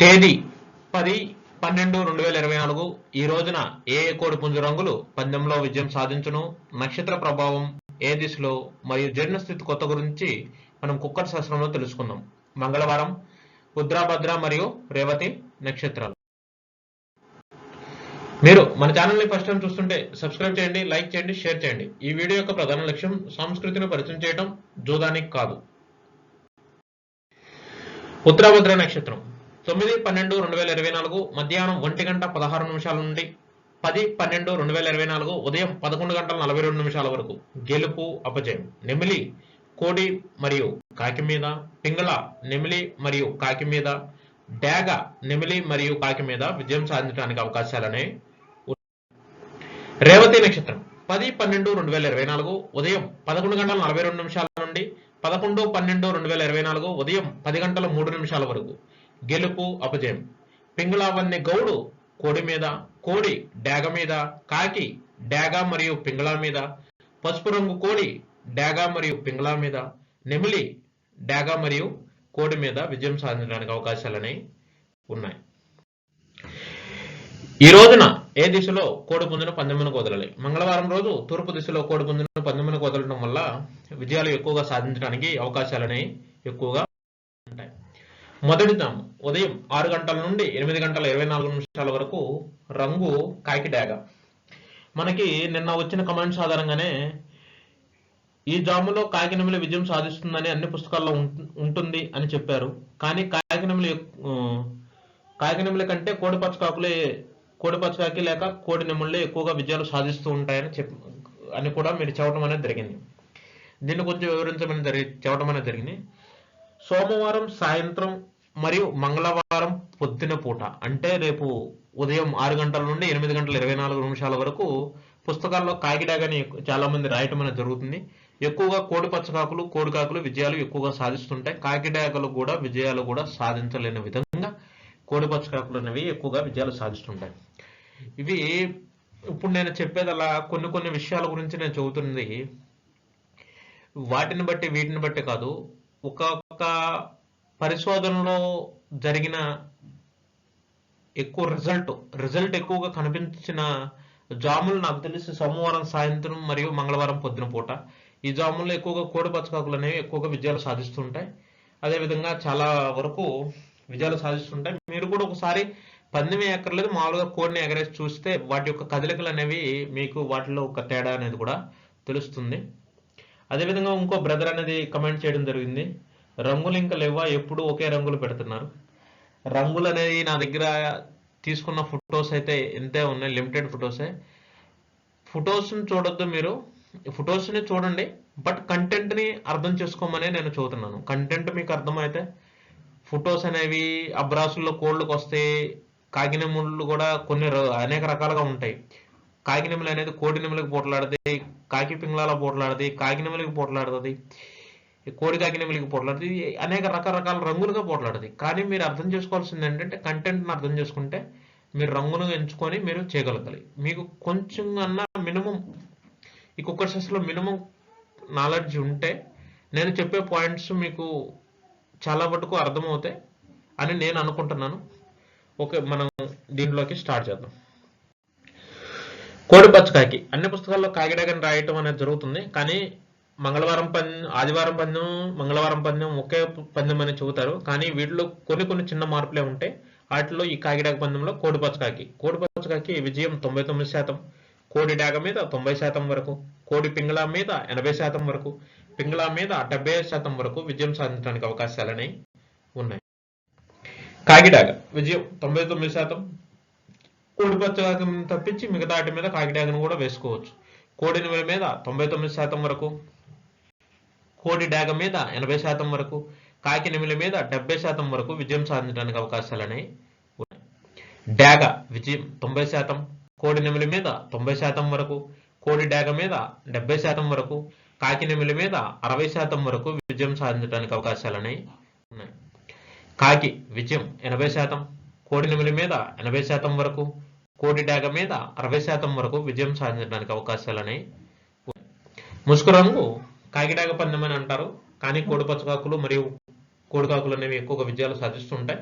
తేదీ పది పన్నెండు రెండు వేల ఇరవై నాలుగు. ఈ రోజున ఏ కోడి పుంజు రంగులు పందెంలో విజయం సాధించును? నక్షత్ర ప్రభావం ఏ దిశలో? మరియు జీర్ణ స్థితి కొత్త గురించి మనం కుక్కర్ శాస్త్రంలో తెలుసుకుందాం. మంగళవారం ఉద్రాభద్ర మరియు రేవతి నక్షత్రాలు. మీరు మన ఛానల్ని ఫస్ట్ టైం చూస్తుంటే సబ్స్క్రైబ్ చేయండి లైక్ చేయండి షేర్ చేయండి. ఈ వీడియో యొక్క ప్రధాన లక్ష్యం సంస్కృతిని పరిచయం చేయడం జూదానికి కాదు. ఉత్తరాభద్ర నక్షత్రం. తొమ్మిది పన్నెండు రెండు వేల ఇరవై నాలుగు మధ్యాహ్నం ఒంటి గంట పదహారు నిమిషాల నుండి పది పన్నెండు రెండు వేల ఇరవై నాలుగు ఉదయం పదకొండు గంటల నలభై రెండు నిమిషాల వరకు గెలుపు అపజయం. నెమిలి కోడి మరియు కాకి మీద పింగళ నెమిలి మరియు కాకి మీద డాగ నెమిలి మరియు కాకి మీద విజయం సాధించడానికి అవకాశాలనే రేవతి నక్షత్రం. పది పన్నెండు రెండు వేల ఇరవై నాలుగు ఉదయం పదకొండు గంటల నలభై రెండు నిమిషాల నుండి పదకొండు పన్నెండు రెండు వేల ఇరవై నాలుగు ఉదయం పది గంటల మూడు నిమిషాల వరకు గెలుపు అపజయం. పింగళావన్నె గౌడు కోడి మీద కోడి డాగ మీద కాకి డాగ మరియు పింగళా మీద పసుపు రంగు కోడి డాగ మరియు పింగళా మీద నెమిలి డాగ మరియు కోడి మీద విజయం సాధించడానికి అవకాశాలని ఉన్నాయి. ఈ రోజున ఏ దిశలో కోడి పుంజును పందెమును కుదరాలి మంగళవారం రోజు తూర్పు దిశలో కోడి పుంజును పందెమును వదలడం వల్ల విజయాలు ఎక్కువగా సాధించడానికి అవకాశాలని ఎక్కువగా మొదటి దినం ఉదయం ఆరు గంటల నుండి ఎనిమిది గంటల ఇరవై నాలుగు నిమిషాల వరకు రంగు కాకి డాగ. మనకి నిన్న వచ్చిన కమెంట్స్ ఆధారంగానే ఈ జాములో కాకినమిలి విజయం సాధిస్తుందని అన్ని పుస్తకాల్లో ఉంటుంది అని చెప్పారు. కానీ కాకినమిలి ఆ, కాకినమిలి కంటే కోడి పచ్చకాకులే కోడి పచ్చకాకి లేక కోడి నెమళ్ళే ఎక్కువగా విజయాలు సాధిస్తూ ఉంటాయని చెప్ అని కూడా మీరు చెప్పడం అనేది జరిగింది. దీన్ని కొంచెం వివరించమని జరిగి చెప్పడం అనేది జరిగింది. సోమవారం సాయంత్రం మరియు మంగళవారం పొద్దున పూట అంటే రేపు ఉదయం ఆరు గంటల నుండి ఎనిమిది గంటల ఇరవై నాలుగు నిమిషాల వరకు పుస్తకాల్లో కాకిడాగని చాలా మంది రాయటం అనేది జరుగుతుంది. ఎక్కువగా కోడి పచ్చకాకులు కోడికాకులు విజయాలు ఎక్కువగా సాధిస్తుంటాయి. కాకిడాకలు కూడా విజయాలు కూడా సాధించలేని విధంగా కోడి పచ్చకాకులు అనేవి ఎక్కువగా విజయాలు సాధిస్తుంటాయి. ఇవి ఇప్పుడు నేను చెప్పేది అలా కొన్ని కొన్ని విషయాల గురించి నేను చెబుతుంది వాటిని బట్టి వీటిని బట్టి కాదు ఒక ఒక్కొక్క పరిశోధనలో జరిగిన ఎక్కువ రిజల్ట్ రిజల్ట్ ఎక్కువగా కనిపించిన జాములు నాకు తెలిసి సోమవారం సాయంత్రం మరియు మంగళవారం పొద్దున పూట. ఈ జాముల్లో ఎక్కువగా కోడి పచ్చకాకులు అనేవి ఎక్కువగా విజయాలు సాధిస్తుంటాయి. అదేవిధంగా చాలా వరకు విజయాలు సాధిస్తుంటాయి. మీరు కూడా ఒకసారి పందెం ఎక్కర్లేదు మామూలుగా కోడిని ఎగరేసి చూస్తే వాటి యొక్క కదలికలు అనేవి మీకు వాటిలో ఒక తేడా అనేది కూడా తెలుస్తుంది. అదేవిధంగా ఇంకో బ్రదర్ అనేది కమెంట్ చేయడం జరిగింది. రంగులు ఇంకా లేవా ఎప్పుడు ఒకే రంగులు పెడుతున్నారు. రంగులు అనేది నా దగ్గర తీసుకున్న ఫొటోస్ అయితే ఎంతే ఉన్నాయి? లిమిటెడ్ ఫొటోసే. ఫొటోస్ని చూడొద్దు మీరు. ఫొటోస్ని చూడండి. బట్ కంటెంట్ని అర్థం చేసుకోమని నేను చదువుతున్నాను. కంటెంట్ మీకు అర్థమైతే ఫొటోస్ అనేవి అబ్రాసుల్లో కోళ్ళకు వస్తే కాకినెముళ్ళు కూడా కొన్ని ర- అనేక రకాలుగా ఉంటాయి. కాకినెములు అనేది కోడి నెమలికి పోట్లాడుతుంది కాకి పింగళాల పోట్లాడుతుంది కాకినెమలికి పోట్లాడుతుంది కోడి కాకినెమలికి పోట్లాడుతుంది ఇది అనేక రకరకాల రంగులుగా పోట్లాడుతుంది కానీ మీరు అర్థం చేసుకోవాల్సింది ఏంటంటే కంటెంట్ని అర్థం చేసుకుంటే మీరు రంగును ఎంచుకొని మీరు చేయగలగాలి మీకు కొంచెం అన్నా మినిమం ఈ కుక్కర్ సెస్లో మినిమం నాలెడ్జ్ ఉంటే నేను చెప్పే పాయింట్స్ మీకు చాలా మటుకు అర్థమవుతాయి అని నేను అనుకుంటున్నాను. ఓకే మనం దీంట్లోకి స్టార్ట్ చేద్దాం. కోడి పచ్చకాకి అన్ని పుస్తకాల్లో కాకిడాకని రాయటం అనేది జరుగుతుంది. కానీ మంగళవారం పందెం ఆదివారం పందెం మంగళవారం పందెం ఒకే పందెం అని చెబుతారు. కానీ వీటిలో కొన్ని కొన్ని చిన్న మార్పులే ఉంటాయి వాటిలో ఈ కాకిడాక పందెంలో కోడి పచ్చకాకి కోడి పచ్చకాకి విజయం తొంభై తొమ్మిది శాతం. కోడి డాగ మీద తొంభై శాతం వరకు. కోడి పింగళ మీద ఎనభై శాతం వరకు. పింగళ మీద డెబ్బై శాతం వరకు విజయం సాధించడానికి అవకాశాలని ఉన్నాయి. కాకిడాగ. విజయం తొంభై తొమ్మిది శాతం. కోడి పచ్చకాకి తప్పించి మిగతా వాటి మీద కాకిడాగను కూడా వేసుకోవచ్చు. కోడి మీద తొంభై తొమ్మిది శాతం వరకు. కోడి డాగ మీద ఎనభై శాతం వరకు కాకినెమిల మీద డెబ్బై శాతం వరకు విజయం సాధించడానికి అవకాశాలని ఉన్నాయి డాగ విజయం తొంభై శాతం కోడి నెమిలి మీద తొంభై శాతం వరకు కోడి డాగ మీద డెబ్బై శాతం వరకు కాకినెమిలి మీద అరవై శాతం వరకు విజయం సాధించడానికి అవకాశాలని ఉన్నాయి కాకి విజయం ఎనభై శాతం కోడి నెమిలి మీద ఎనభై శాతం వరకు కోడి డాగ మీద అరవై శాతం వరకు విజయం సాధించడానికి అవకాశాలని ఉన్నాయి. రంగు కాకిడాగ పందెం అని అంటారు. కానీ కోడి పచ్చకాకులు మరియు కోడికాకులు అనేవి ఎక్కువగా విజయాలు సాధిస్తుంటాయి.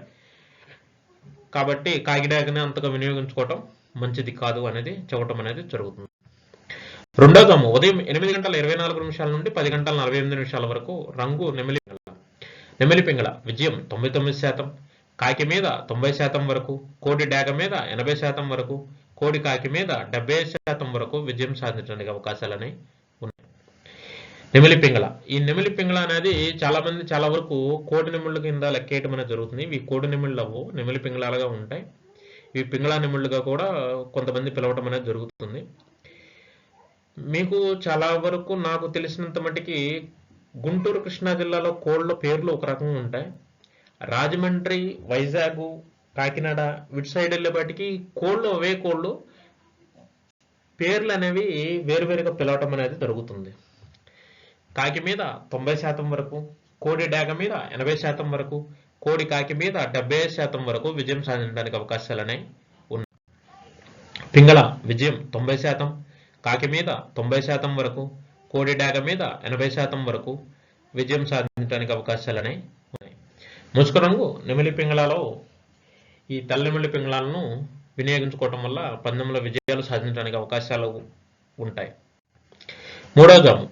కాబట్టి కాకిడాకని అంతగా వినియోగించుకోవటం మంచిది కాదు అనేది చెప్పటం అనేది జరుగుతుంది. రెండో జాము ఉదయం ఎనిమిది గంటల ఇరవై నాలుగు నిమిషాల నుండి పది గంటల నలభై ఎనిమిది నిమిషాల వరకు రంగు నెమిలి పింగళ. నెమిలి పింగళ విజయం తొంభై తొమ్మిది శాతం కాకి మీద తొంభై శాతం వరకు కోడి డాగ మీద ఎనభై శాతం వరకు కోడి కాకి మీద డెబ్బై శాతం వరకు విజయం సాధించడానికి అవకాశాలని నెమిలి పింగళ ఈ నెమిలి పింగళ అనేది చాలా మంది చాలా వరకు కోడి నెమిళ్ళ కింద లెక్కేయటం అనేది జరుగుతుంది. ఇవి కోడి నెమిళ్ళు నెమిలి పింగళాలుగా ఉంటాయి. ఇవి పింగళ నెమిళ్ళుగా కూడా కొంతమంది పిలవటం అనేది జరుగుతుంది. మీకు చాలా వరకు నాకు తెలిసినంత మటుకి గుంటూరు కృష్ణా జిల్లాలో కోళ్ళ పేర్లు ఒక రకంగా ఉంటాయి. రాజమండ్రి వైజాగ్ కాకినాడ విటి సైడ్ వెళ్ళేపాటికి కోళ్ళు అవే కోళ్ళు. పేర్లు అనేవి వేరువేరుగా పిలవటం అనేది జరుగుతుంది. కాకి మీద తొంభై శాతం వరకు కోడి డాగ మీద ఎనభై శాతం వరకు కోడి కాకి మీద డెబ్బై శాతం వరకు విజయం సాధించడానికి అవకాశాలనే ఉన్నాయి. పింగళ విజయం తొంభై శాతం కాకి మీద తొంభై శాతం వరకు కోడి డాగ మీద ఎనభై శాతం వరకు విజయం సాధించడానికి అవకాశాలనే ఉన్నాయి. ముసుగు రంగు నెమిలి పింగళాలో ఈ తెల్ల పింగళాలను వినియోగించుకోవటం వల్ల పందెంలో విజయాలు సాధించడానికి అవకాశాలు ఉంటాయి. మూడో జాము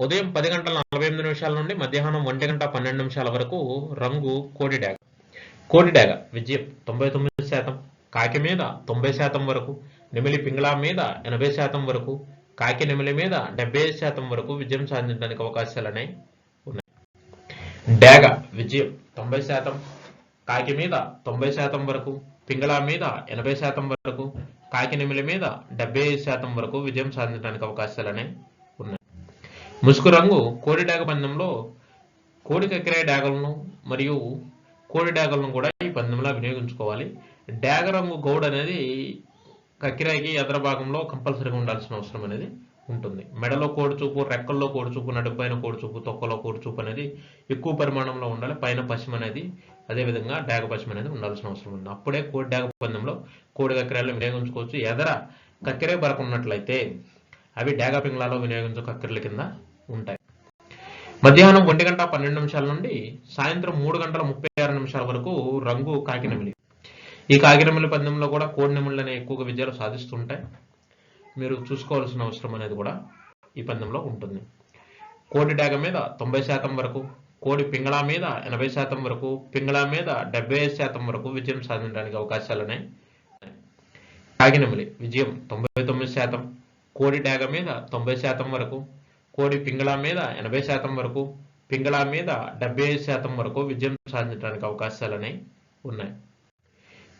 ఉదయం పది గంటల నలభై ఎనిమిది నిమిషాల నుండి మధ్యాహ్నం ఒంటి గంట పన్నెండు నిమిషాల వరకు రంగు కోడి డాగ కోడి డాగ విజయం తొంభై తొమ్మిది శాతం. కాకి మీద తొంభై శాతం వరకు నెమిలి పింగళా మీద ఎనభై శాతం వరకు కాకి నెమిలి మీద డెబ్బై శాతం వరకు విజయం సాధించడానికి అవకాశాలనే ఉన్నాయి. డాగ విజయం తొంభై శాతం. కాకి మీద తొంభై శాతం వరకు పింగళా మీద ఎనభై శాతం వరకు కాకి నెమిలి మీద డెబ్బై శాతం వరకు విజయం సాధించడానికి అవకాశాలనే ముసుకు ముసుగు రంగు కోడి డాగ పందెంలో కోడి కక్కిరాయ డాగలను మరియు కోడి డాగలను కూడా ఈ పందెంలో వినియోగించుకోవాలి. డాగ రంగు గౌడ్ అనేది కక్కిరాయికి ఎదర భాగంలో కంపల్సరీగా ఉండాల్సిన అవసరం అనేది ఉంటుంది. మెడలో కోడి చూపు రెక్కల్లో కోడి చూపు నడుపైన కోడి చూపు తొక్కలో కోడి చూపు అనేది ఎక్కువ పరిమాణంలో ఉండాలి. పైన పశ్చిమ అనేది అదేవిధంగా డాగ పశ్చిమ అనేది ఉండాల్సిన అవసరం ఉంది. అప్పుడే కోడి డాగ పందెంలో కోడి కక్కిరాయలు వినియోగించుకోవచ్చు. ఎదర కక్కిరే బరకున్నట్లయితే అవి డాగ పింగ్లాలో వినియోగించే కక్కెరల కింద ఉంటాయి. మధ్యాహ్నం ఒంటి గంట పన్నెండు నిమిషాల నుండి సాయంత్రం మూడు గంటల ముప్పై ఆరు నిమిషాల వరకు రంగు కాకినమిలి ఈ కాకినమిలి పందెంలో కూడా కోడి అనే ఎక్కువగా విజయాలు సాధిస్తుంటాయి. మీరు చూసుకోవాల్సిన అవసరం అనేది కూడా ఈ పందెంలో ఉంటుంది. కోడి డాగ మీద తొంభై శాతం వరకు కోడి పింగళా మీద ఎనభై శాతం వరకు పింగళా మీద డెబ్బై ఐదు శాతం వరకు విజయం సాధించడానికి అవకాశాలు ఉన్నాయి. కాకినమిలి విజయం తొంభై తొమ్మిది శాతం కోడి డాగ మీద తొంభై శాతం వరకు కోడి పింగళా మీద ఎనభై శాతం వరకు పింగళా మీద డెబ్బై ఐదు శాతం వరకు విజయం సాధించడానికి అవకాశాలనే ఉన్నాయి.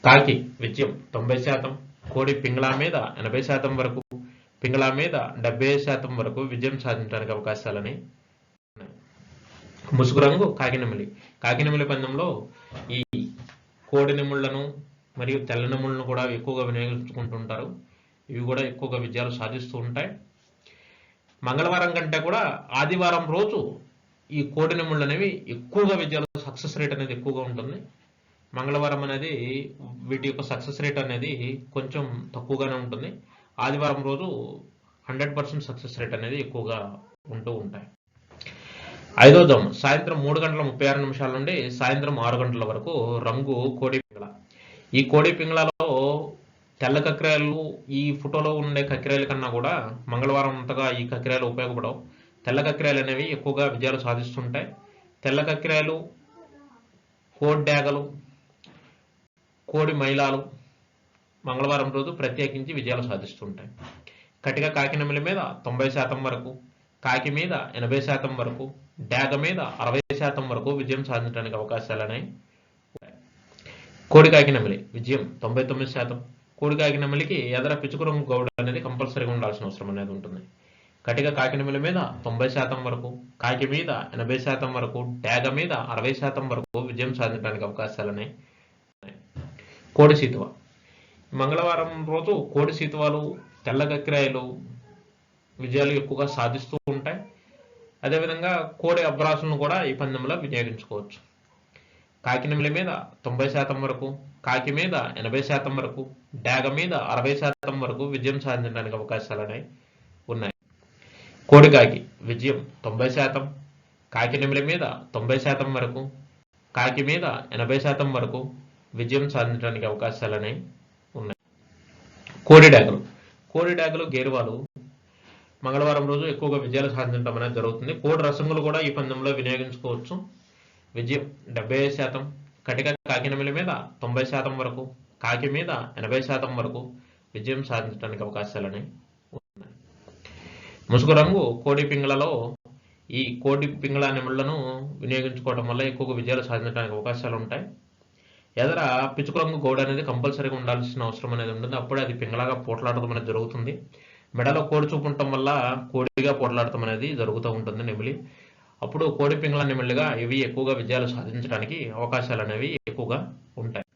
కాకి విజయం తొంభై శాతం కోడి పింగళా మీద ఎనభై శాతం వరకు పింగళా మీద డెబ్బై ఐదు శాతం వరకు విజయం సాధించడానికి అవకాశాలని ఉన్నాయి. ముసుగు రంగు కాకినెమిలి కాకినెమిలి పందెంలో ఈ కోడి నెముళ్ళను మరియు తెల్ల నెముళ్ళను కూడా ఎక్కువగా వినియోగించుకుంటుంటారు. ఇవి కూడా ఎక్కువగా విజయాలు సాధిస్తూ ఉంటాయి. మంగళవారం కంటే కూడా ఆదివారం రోజు ఈ కోడి నెముళ్ళు అనేవి ఎక్కువగా విద్యలో సక్సెస్ రేట్ అనేది ఎక్కువగా ఉంటుంది. మంగళవారం అనేది వీటి యొక్క సక్సెస్ రేట్ అనేది కొంచెం తక్కువగానే ఉంటుంది. ఆదివారం రోజు హండ్రెడ్ పర్సెంట్ సక్సెస్ రేట్ అనేది ఎక్కువగా ఉంటూ ఉంటాయి. ఐదో దమ్ సాయంత్రం మూడు గంటల ముప్పై ఆరు నిమిషాల నుండి సాయంత్రం ఆరు గంటల వరకు రంగు కోడి పింగళ. ఈ కోడి పింగళలో తెల్ల కక్రాయలు ఈ ఫోటోలో ఉండే కక్రాయల కన్నా కూడా మంగళవారం అంతగా ఈ కక్రాయలు ఉపయోగపడవు. తెల్ల కక్రాయలు అనేవి ఎక్కువగా విజయాలు సాధిస్తుంటాయి. తెల్ల కక్రాయలు కోడి డాగలు కోడి మైలాలు మంగళవారం రోజు ప్రత్యేకించి విజయాలు సాధిస్తుంటాయి. కటిక కాకినమిల మీద తొంభై శాతం వరకు కాకి మీద ఎనభై శాతం వరకు డాగ మీద అరవై శాతం వరకు విజయం సాధించడానికి అవకాశాలనే కోడి కాకినమిలి విజయం తొంభై తొమ్మిది శాతం. కోడి కాకినమలికి ఎదర పిచుకు గౌడ అనేది కంపల్సరీగా ఉండాల్సిన అవసరం అనేది ఉంటుంది. కటిక కాకినమల మీద తొంభై శాతం వరకు కాకి మీద ఎనభై శాతం వరకు డేగ మీద అరవై శాతం వరకు విజయం సాధించడానికి అవకాశాలనే కోడి సీతువ. మంగళవారం రోజు కోడి సీతువాలు తెల్ల కక్కిరాయలు విజయాలు ఎక్కువగా సాధిస్తూ ఉంటాయి. అదేవిధంగా కోడి అబ్రాసులను కూడా ఈ పందెంలో వినియోగించుకోవచ్చు కాకినెమిలి మీద తొంభై శాతం వరకు కాకి మీద ఎనభై శాతం వరకు డాగ మీద అరవై శాతం వరకు విజయం సాధించడానికి అవకాశాలనే ఉన్నాయి. కోడికాకి విజయం తొంభై శాతం కాకి కాకినెమిలి మీద తొంభై శాతం వరకు కాకి మీద ఎనభై శాతం వరకు విజయం సాధించడానికి అవకాశాలు అనేవి ఉన్నాయి. కోడి డాగలు. కోడి డాగలు గేరువాలు మంగళవారం రోజు ఎక్కువగా విజయాలు సాధించడం అనేది జరుగుతుంది. కోడి రసములు కూడా ఈ పందెంలో వినియోగించుకోవచ్చు. విజయం డెబ్బై శాతం కటిక కాకినమిల మీద తొంభై శాతం వరకు కాకి మీద ఎనభై శాతం వరకు విజయం సాధించడానికి అవకాశాలని ఉన్నాయి. ముసుగు రంగు కోడి పింగళలో ఈ కోడి పింగళ నెమళ్ళను వినియోగించుకోవడం వల్ల ఎక్కువగా విజయాలు సాధించడానికి అవకాశాలు ఉంటాయి. ఎదర పిచ్చుకు రంగు గోడ అనేది కంపల్సరీగా ఉండాల్సిన అవసరం అనేది ఉంటుంది. అప్పుడే అది పింగళగా పోట్లాడటం అనేది జరుగుతుంది. మెడలో కోడి చూపు ఉండటం వల్ల కోడిగా పోట్లాడటం అనేది జరుగుతూ ఉంటుంది నెమిలి. అప్పుడు కోడి పింగళ నెమిలిగా ఇవి ఎక్కువగా విజయాలు సాధించడానికి అవకాశాలు అనేవి ఎక్కువగా ఉంటాయి.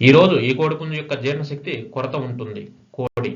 ఈ రోజు ఈ కోడిపుంజు యొక్క జీర్ణశక్తి కొరత ఉంటుంది. కోడి